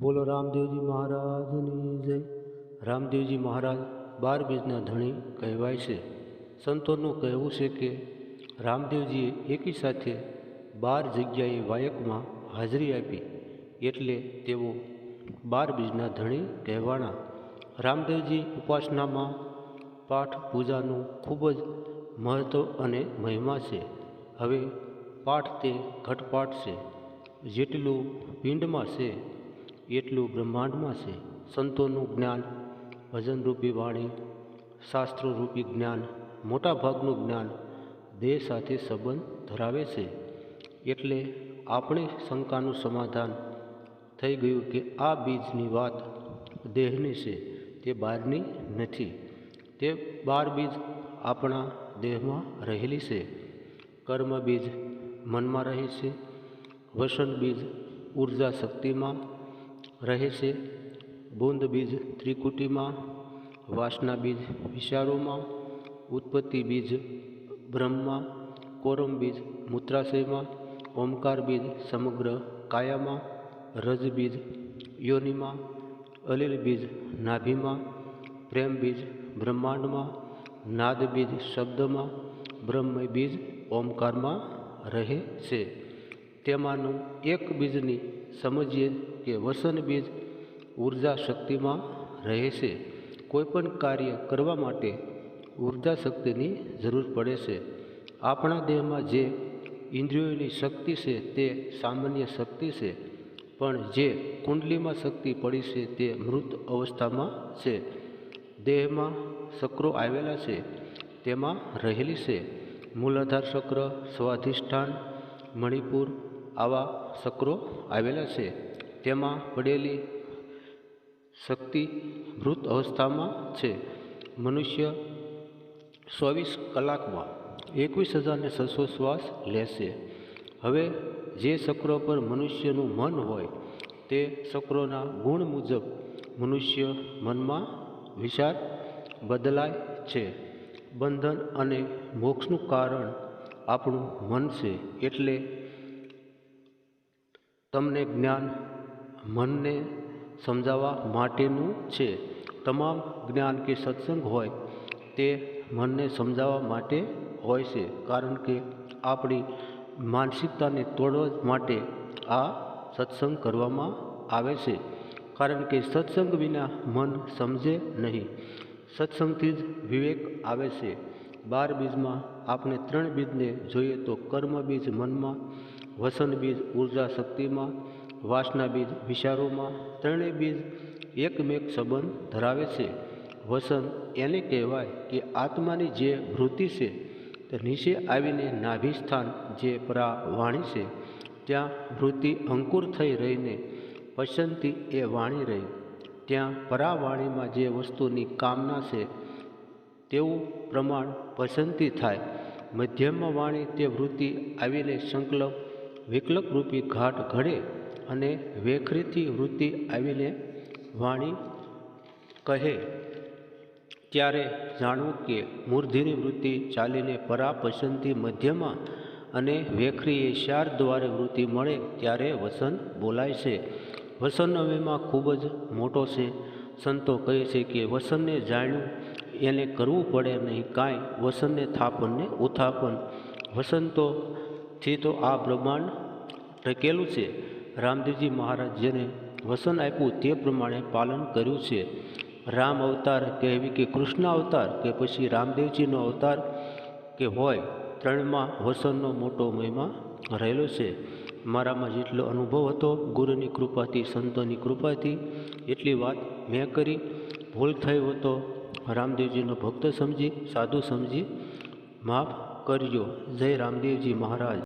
બોલો રામદેવજી મહારાજની જય. રામદેવજી મહારાજ, બાર બીજના ધણી કહેવાય છે. સંતોનું કહેવું છે કે રામદેવજીએ એકી સાથે બાર જગ્યાએ વાયકમાં હાજરી આપી એટલે તેઓ બાર બીજના ધણી કહેવાણા રામદેવજી ઉપાસનામાં પાઠ પૂજાનું ખૂબ જ મહત્ત્વ અને મહિમા છે. હવે પાઠ તે ઘટપાઠ છે. જેટલું પિંડમાં છે એટલું બ્રહ્માંડમાં છે. સંતોનું જ્ઞાન, ભજનરૂપી વાણી, શાસ્ત્રોરૂપી જ્ઞાન, મોટાભાગનું જ્ઞાન દેહ સાથે સંબંધ ધરાવે છે. એટલે આપણે શંકાનું સમાધાન થઈ ગયું કે આ બીજની વાત દેહની છે, તે બહારની નથી. તે બાર બીજ આપણા દેહમાં રહેલી છે. કર્મ બીજ મનમાં રહે છે. વસન બીજ ઊર્જા શક્તિમાં રહે છે. બુંદ બીજ ત્રિકુટીમાં, વાસના બીજ વિશારોમાં ઉત્પત્તિ બીજ બ્રહ્મમાં, કોરમ બીજ મૂત્રાશયમાં, ઓમકાર બીજ સમગ્ર કાયામાં, રજ બીજ યોનિમાં, અલિલ બીજ નાભીમાં, પ્રેમ બીજ બ્રહ્માંડમાં, નાદ બીજ શબ્દમાં, બ્રહ્મય બીજ ઓમકારમાં રહે છે. તેમાંનું એક બીજની સમજીએ કે વસન બીજ ઊર્જા શક્તિમાં રહે છે. કોઈપણ કાર્ય કરવા માટે ઊર્જા શક્તિની જરૂર પડે છે. આપણા દેહમાં જે ઇન્દ્રિયોની શક્તિ છે તે સામાન્ય શક્તિ છે, પણ જે કુંડલીમાં શક્તિ પડી છે તે મૃત અવસ્થામાં છે. દેહમાં ચક્રો આવેલા છે, તેમાં રહેલી છે. મૂલાધાર ચક્ર સ્વાધિષ્ઠાન, મણિપુર આવા ચક્રો આવેલા છે. તેમાં પડેલી શક્તિ મૃત અવસ્થામાં છે. મનુષ્ય ચોવીસ કલાકમાં એકવીસ હજારને છસો શ્વાસ લેશે. હવે જે ચક્રો પર મનુષ્યનું મન હોય, તે ચક્રોના ગુણ મુજબ મનુષ્ય મનમાં વિચાર બદલાય છે. બંધન અને મોક્ષનું કારણ આપણું મન છે એટલે તમને જ્ઞાન મનને સમજાવવા માટેનું છે. તમામ જ્ઞાન કે સત્સંગ હોય તે મનને સમજાવવા માટે હોય છે. કારણ કે આપણી માનસિકતાને તોડવા માટે આ સત્સંગ કરવામાં આવે છે. કારણ કે સત્સંગ વિના મન સમજે નહીં. સત્સંગથી જ વિવેક આવે છે. બાર બીજમાં આપણે ત્રણ બીજને જોઈએ તો કર્મ બીજ મનમાં, વસન બીજ ઊર્જા શક્તિમાં વાસના બીજ વિચારોમાં ત્રણેય બીજ એકમેક સંબંધ ધરાવે છે. વસન એને કહેવાય કે આત્માની જે વૃત્તિ છે, તે નીચે આવીને નાભિસ્થાન જે પરા વાણી છે, ત્યાં વૃત્તિ અંકુર થઈ રહીને પસંદથી એ વાણી રહી. ત્યાં પરાવાણીમાં જે વસ્તુની કામના છે, તેવું પ્રમાણ પસંદથી થાય. મધ્યમમાં વાણી તે વૃત્તિ આવીને સંકલ્પ વિકલ્પ રૂપી ઘાટ ઘડે અને વેખરીથી વૃત્તિ આવીને વાણી કહે. ત્યારે જાણવું કે મૂર્ધિની વૃત્તિ ચાલીને પરા પસંદથી મધ્યમાં અને વેખરીએ શાર દ્વારે વૃત્તિ મળે ત્યારે વસન બોલાય છે. વસન ખૂબ જ મોટો છે. સંતો કહે છે કે વસનને જાણ્યું એને કરવું પડે નહીં કાંઈ. વસનને થાપનને ઉથાપન. વસંતોથી તો આ બ્રહ્માંડ ટકેલું છે. રામદેવજી મહારાજ જેને વસન આપ્યું તે પ્રમાણે પાલન કર્યું છે. રામ અવતાર કહેવી કે કૃષ્ણ અવતાર કે પછી રામદેવજીનો અવતાર કે હોય, ત્રણમાં વસનનો મોટો મહિમા રહેલો છે. મારામાં જેટલો અનુભવ હતો, ગુરુની કૃપાથી, સંતોની કૃપાથી, એટલી વાત મેં કરી. ભૂલ થઈ હતો રામદેવજીનો ભક્ત સમજી, સાધુ સમજી. માફ કરજો. જય રામદેવજી મહારાજ.